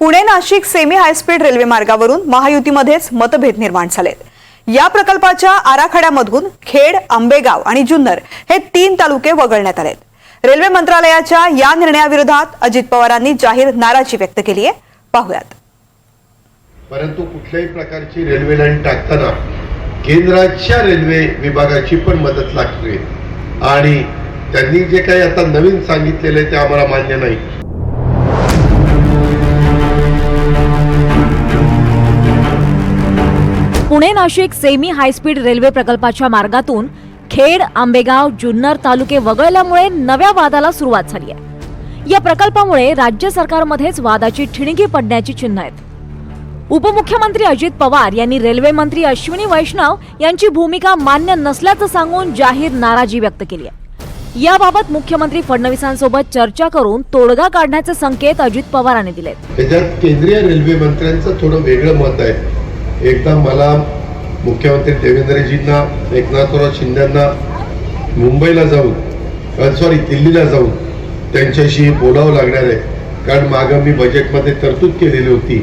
Pune Nashik semi high speed railway मार्गावरून महायुतीमध्येच मतभेद निर्माण झालेत. या प्रकल्पाच्या आराखड्यामधून खेड आंबेगाव आणि जुन्नर हे तीन तालुके वगळण्यात आलेत. रेल्वे मंत्रालयाच्या या निर्णयाविरोधात अजित पवारांनी जाहीर नाराजी व्यक्त केली आहे. पाहुयात. परंतु कुठल्याही प्रकारची रेल्वे लाईन टाकताना केंद्राच्या रेल्वे विभागाची पण मदत लागते. आणि त्यांनी जे काही आता नवीन सांगितलेलं आहे ते आम्हाला मान्य नाही. Pune Nashik semi high speed railway प्रकल्पाच्या मार्गातून खेड आंबेगाव जुन्नर तालुके वगळल्यामुळे नव्या वादाला सुरुवात झाली आहे. या प्रकल्पामुळे राज्य सरकारमध्येच वादाची ठिणगी पडण्याची चिन्ह आहेत. उपमुख्यमंत्री अजित पवार यांनी रेल्वे मंत्री अश्विनी वैष्णव यांची भूमिका मान्य नसल्याचं सांगून जाहीर नाराजी व्यक्त केली आहे. याबाबत मुख्यमंत्री फडणवीसांसोबत चर्चा करून तोडगा काढण्याचे संकेत अजित पवारांनी दिलेत. केंद्रीय रेल्वे मंत्र्यांचं थोडं वेगळं मत आहे. एकदा मला मुख्यमंत्री देवेंद्रजींना एकनाथराव शिंदेंना मुंबईला जाऊन सॉरी दिल्लीला जाऊन त्यांच्याशी बोलावं लागणार आहे. कारण मागं मी बजेटमध्ये तरतूद केलेली होती.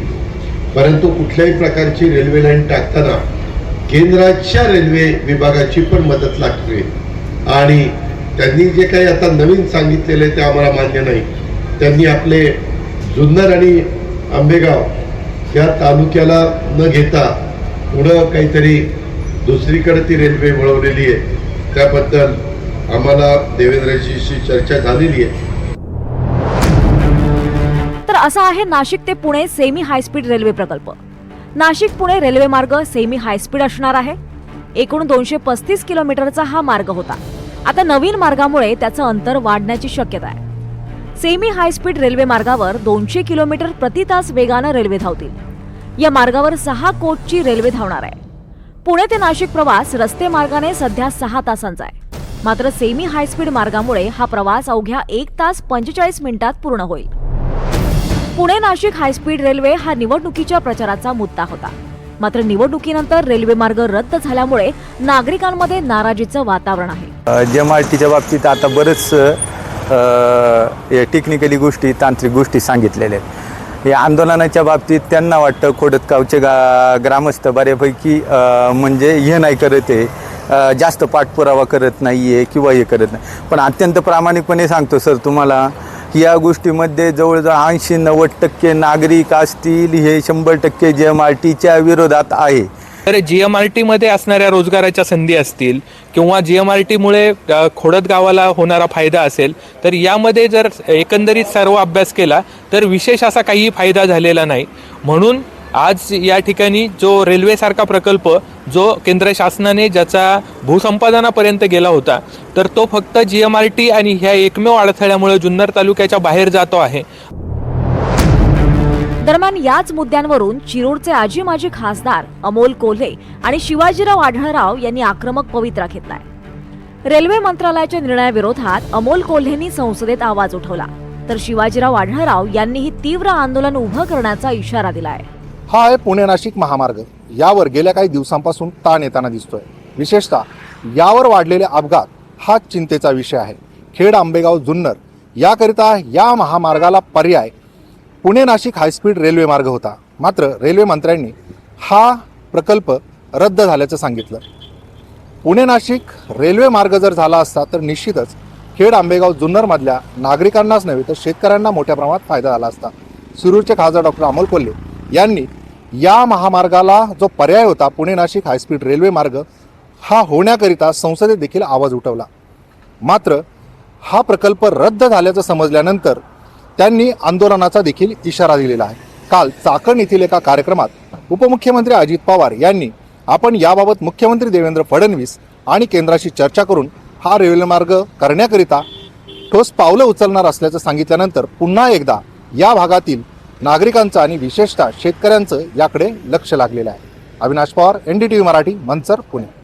परंतु कुठल्याही प्रकारची रेल्वे लाईन टाकताना केंद्राच्या रेल्वे विभागाची पण मदत लागते. आणि त्यांनी जे काही आता नवीन सांगितलेलं आहे ते आम्हाला मान्य नाही. त्यांनी आपले जुन्नर आणि आंबेगाव या तालुक्याला न घेता पुढं काहीतरी दुसरीकडे ती रेल्वे वळवलेली आहे. त्याबद्दल आम्हाला देवेंद्रजीशी चर्चा झालेली आहे. तर असा आहे नाशिक ते पुणे सेमी हायस्पीड रेल्वे प्रकल्प. नाशिक पुणे रेल्वे मार्ग सेमी हायस्पीड असणार आहे. एकूण दोनशे पस्तीस किलोमीटरचा हा मार्ग होता. आता नवीन मार्गामुळे त्याचं अंतर वाढण्याची शक्यता आहे. सेमी हायस्पीड रेल्वे मार्गावर दोनशे किलोमीटर प्रति तास वेगानं रेल्वे धावतील. या मार्गावर सहा कोचची रेल्वे धावणार आहे. पुणे ते नाशिक प्रवास रस्ते मार्गाने सध्या सहा तासांचा आहे. मात्र सेमी हायस्पीड मार्गामुळे हा प्रवास अवघ्या एक तास पंचेचाळीस मिनिटात पूर्ण होईल. पुणे नाशिक हायस्पीड रेल्वे हा निवडणुकीच्या प्रचाराचा मुद्दा होता. मात्र निवडणुकीनंतर रेल्वे मार्ग रद्द झाल्यामुळे नागरिकांमध्ये नाराजीचं वातावरण आहे. जेम बाबतीत आता बरेच टेक्निकली गोष्टी तांत्रिक गोष्टी सांगितलेल्या आहेत. या आंदोलनाच्या बाबतीत त्यांना वाटतं खोडतगावचे गा ग्रामस्थ बऱ्यापैकी म्हणजे हे नाही करत आहे. जास्त पाठपुरावा करत नाही आहे किंवा हे करत नाही. पण अत्यंत प्रामाणिकपणे सांगतो सर तुम्हाला या गोष्टीमध्ये जवळजवळ ऐंशी नव्वद टक्के नागरिक असतील हे शंभर टक्के जे एम आर टीच्या विरोधात आहे. तर जी एम आर टीमध्ये असणाऱ्या रोजगाराच्या संधी असतील किंवा जी एम आर टीमुळे खोडद गावाला होणारा फायदा असेल तर यामध्ये जर एकंदरीत सर्व अभ्यास केला तर विशेष असा काही फायदा झालेला नाही. म्हणून आज या ठिकाणी जो रेल्वेसारखा प्रकल्प जो केंद्र शासनाने ज्याचा भूसंपादनापर्यंत गेला होता तर तो फक्त जी एम आर टी आणि ह्या एकमेव अडथळ्यामुळे जुन्नर तालुक्याच्या बाहेर जातो आहे. दरम्यान याच मुद्द्यांवरून शिरूरचे आजी माजी खासदार अमोल कोल्हे आणि शिवाजीराव आढळराव यांनी आक्रमक पवित्रा घेतलाय. रेल्वे मंत्रालयाच्या निर्णयाविरोधात अमोल कोल्हेंनी संसदेत आवाज उठवला. तर शिवाजीराव आढळराव यांनीही तीव्र आंदोलन उभं करण्याचा इशारा दिलाय. हा आहे पुणे नाशिक महामार्ग. यावर गेल्या काही दिवसांपासून ताण येताना दिसतोय. विशेषतः यावर वाढलेले अपघात हा चिंतेचा विषय आहे. खेड आंबेगाव जुन्नर याकरिता या महामार्गाला पर्याय पुणे नाशिक हायस्पीड रेल्वे मार्ग होता. मात्र रेल्वे मंत्र्यांनी हा प्रकल्प रद्द झाल्याचं सांगितलं. पुणे नाशिक रेल्वे मार्ग जर झाला असता तर निश्चितच खेड आंबेगाव जुन्नरमधल्या नागरिकांनाच नव्हे तर शेतकऱ्यांना मोठ्या प्रमाणात फायदा झाला असता. सुरूरचे खासदार डॉक्टर अमोल कोल्हे यांनी या महामार्गाला जो पर्याय होता पुणे नाशिक हायस्पीड रेल्वे मार्ग हा होण्याकरिता संसदेत देखील आवाज उठवला. मात्र हा प्रकल्प रद्द झाल्याचं समजल्यानंतर त्यांनी आंदोलनाचा देखील इशारा दिलेला आहे. काल चाकण येथील एका कार्यक्रमात उपमुख्यमंत्री अजित पवार यांनी आपण याबाबत मुख्यमंत्री देवेंद्र फडणवीस आणि केंद्राशी चर्चा करून हा रेल्वेमार्ग करण्याकरिता ठोस पावलं उचलणार असल्याचं सांगितल्यानंतर पुन्हा एकदा या भागातील नागरिकांचं आणि विशेषतः शेतकऱ्यांचं याकडे लक्ष लागलेलं आहे. Avinash Pawar N D T V Marathi Manchar Pune.